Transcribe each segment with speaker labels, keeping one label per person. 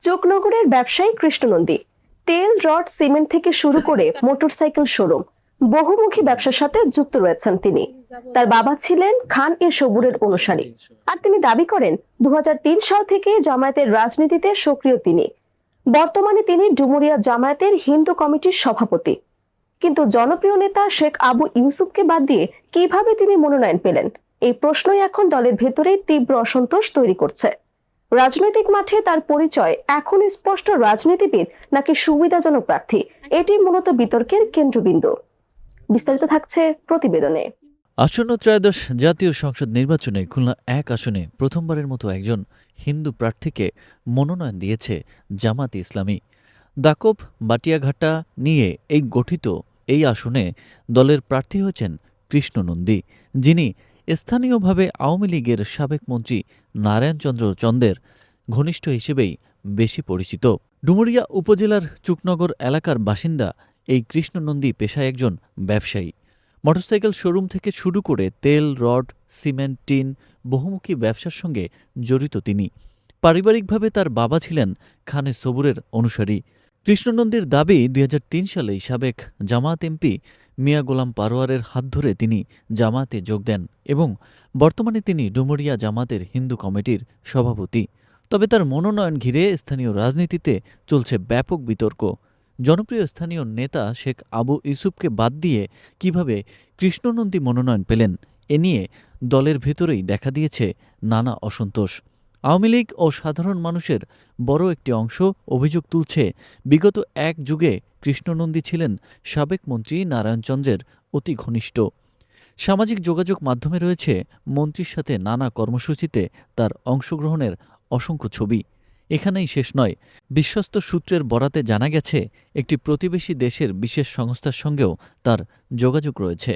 Speaker 1: চোকনগরের ব্যবসায়ী কৃষ্ণনন্দী। তেল rod cement থেকে শুরু করে মোটরসাইকেল শোরুম। বহুমুখী ব্যবসার সাথে যুক্ত রয়েছেন তিনি। তার বাবা ছিলেন খান এ সবুরের অনুসারী। আর তিনি দাবি করেন দু সাল থেকে জামায়াতের রাজনীতিতে সক্রিয় তিনি। বর্তমানে তিনি ডুমুরিয়া জামায়াতের হিন্দু কমিটির সভাপতি। কিন্তু জনপ্রিয় নেতা শেখ আবু ইউসুফকে বাদ দিয়ে কীভাবে তিনি মনোনয়ন পেলেন? এই প্রশ্নই এখন দলের ভেতরেই তীব্র অসন্তোষ তৈরি করছে। রাজনৈতিক মাঠে তার পরিচয় এখন স্পষ্ট রাজনীতিবিদ নাকি সুবিধাজনক প্রার্থী? এটি মূলত বিতর্কের কেন্দ্রবিন্দু। বিস্তারিত থাকছে প্রতিবেদনে।
Speaker 2: আসন্ন ত্রয়োদশ জাতীয় সংসদ নির্বাচনে খুলনা এক আসনে প্রথমবারের মতো একজন হিন্দু প্রার্থীকে মনোনয়ন দিয়েছে জামাত ইসলামী। দাকব বাটিয়াঘাটা নিয়ে এই গঠিত এই আসনে দলের প্রার্থী হয়েছেন কৃষ্ণ নন্দী যিনি স্থানীয়ভাবে আওয়ামী লীগের সাবেক মন্ত্রী নারায়ণচন্দ্র চন্দের ঘনিষ্ঠ হিসেবেই বেশি পরিচিত। ডুমুরিয়া উপজেলার চুকনগর এলাকার বাসিন্দা এই কৃষ্ণ নন্দী পেশায় একজন ব্যবসায়ী। মোটরসাইকেল শোরুম থেকে শুরু করে তেল, রড, সিমেন্ট, টিন, বহুমুখী ব্যবসার সঙ্গে জড়িত তিনি। পারিবারিকভাবে তার বাবা ছিলেন খানে সবুরের অনুসারী। কৃষ্ণনন্দীর দাবি দুই সালেই সাবেক জামাত এমপি মিয়া গোলাম পারোয়ারের হাত ধরে তিনি জামাতে যোগ দেন এবং বর্তমানে তিনি ডুমুরিয়া জামাতের হিন্দু কমিটির সভাপতি। তবে তার মনোনয়ন ঘিরে স্থানীয় রাজনীতিতে চলছে ব্যাপক বিতর্ক। জনপ্রিয় স্থানীয় নেতা শেখ আবু ইউসুফকে বাদ দিয়ে কীভাবে কৃষ্ণনন্দী মনোনয়ন পেলেন, এ নিয়ে দলের ভেতরেই দেখা দিয়েছে নানা অসন্তোষ। আওয়ামী লীগ ও সাধারণ মানুষের বড় একটি অংশ অভিযোগ তুলছে, বিগত এক যুগে কৃষ্ণনন্দী ছিলেন সাবেক মন্ত্রী নারায়ণচন্দ্রের অতি ঘনিষ্ঠ। সামাজিক যোগাযোগ মাধ্যমে রয়েছে মন্ত্রীর সাথে নানা কর্মসূচিতে তার অংশগ্রহণের অসংখ্য ছবি। এখানেই শেষ নয়, বিশ্বস্ত সূত্রের বরাতে জানা গেছে, একটি প্রতিবেশী দেশের বিশেষ সংস্থার সঙ্গেও তার যোগাযোগ রয়েছে।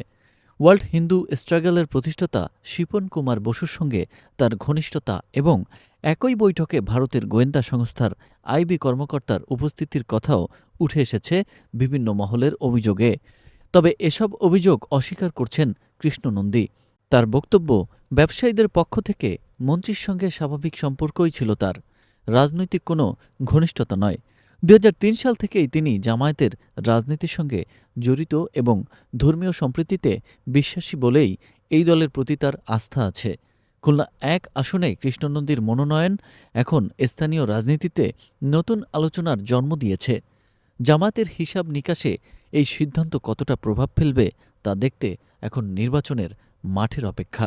Speaker 2: ওয়ার্ল্ড হিন্দু স্ট্রাগলের প্রতিষ্ঠাতা শিপন কুমার বসুর সঙ্গে তার ঘনিষ্ঠতা এবং একই বৈঠকে ভারতের গোয়েন্দা সংস্থার আইবি কর্মকর্তার উপস্থিতির কথাও উঠে এসেছে বিভিন্ন মহলের অভিযোগে। তবে এসব অভিযোগ অস্বীকার করছেন কৃষ্ণনন্দী। তার বক্তব্য, ব্যবসায়ীদের পক্ষ থেকে মন্ত্রীর সঙ্গে স্বাভাবিক সম্পর্কই ছিল তার। রাজনৈতিক কোনো ঘনিষ্ঠতা নয়। দু হাজার তিন সাল থেকেই তিনি জামায়াতের রাজনীতির সঙ্গে জড়িত এবং ধর্মীয় সম্প্রীতিতে বিশ্বাসী বলেই এই দলের প্রতি তার আস্থা আছে। খুলনা এক আসনে কৃষ্ণনন্দীর মনোনয়ন এখন স্থানীয় রাজনীতিতে নতুন আলোচনার জন্ম দিয়েছে। জামাতের হিসাব নিকাশে এই সিদ্ধান্ত কতটা প্রভাব ফেলবে তা দেখতে এখন নির্বাচনের মাঠের অপেক্ষা।